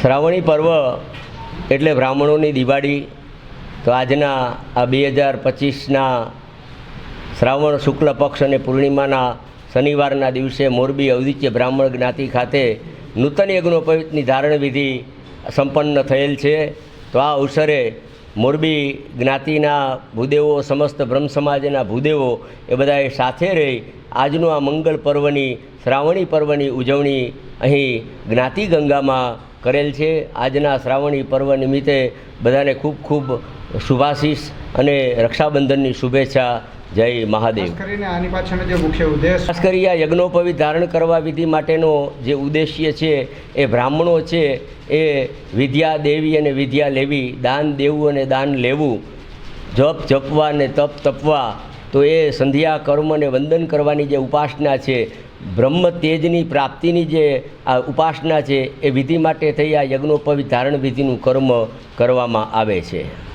શ્રાવણી પર્વ એટલે બ્રાહ્મણોની દિવાળી. તો આજના આ બે હજાર પચીસના શ્રાવણ શુક્લ પક્ષ અને પૂર્ણિમાના શનિવારના દિવસે મોરબી ઔદિત્ય બ્રાહ્મણ જ્ઞાતિ ખાતે નૂતન યજ્ઞોપવિતની ધારણ વિધિ સંપન્ન થયેલ છે. તો આ અવસરે મોરબી જ્ઞાતિના ભૂદેવો, સમસ્ત બ્રહ્મ સમાજના ભૂદેવો એ બધાએ સાથે રહી આજનું આ મંગળ પર્વની, શ્રાવણી પર્વની ઉજવણી અહીં જ્ઞાતિ ગંગામાં કરેલ છે. આજના શ્રાવણી પર્વ નિમિત્તે બધાને ખૂબ ખૂબ શુભાશીષ અને રક્ષાબંધનની શુભેચ્છા. જય મહાદેવ. ખાસ કરીને આની પાછળનો જે મુખ્ય ઉદ્દેશ ખાસ કરી આ યજ્ઞોપવિત ધારણ કરવા વિધિ માટેનો જે ઉદ્દેશ્ય છે એ બ્રાહ્મણો છે એ વિદ્યા દેવી અને વિદ્યા લેવી દાન દેવું અને દાન લેવું. જપ જપવા અને તપ તપવા તો એ સંધ્યા, કર્મ અને વંદન કરવાની જે ઉપાસના છે, બ્રહ્મ તેજની પ્રાપ્તિની જે આ ઉપાસના છે, એ વિધિ માટે થઈ આ યજ્ઞોપવિત ધારણ વિધિનું કર્મ કરવામાં આવે છે.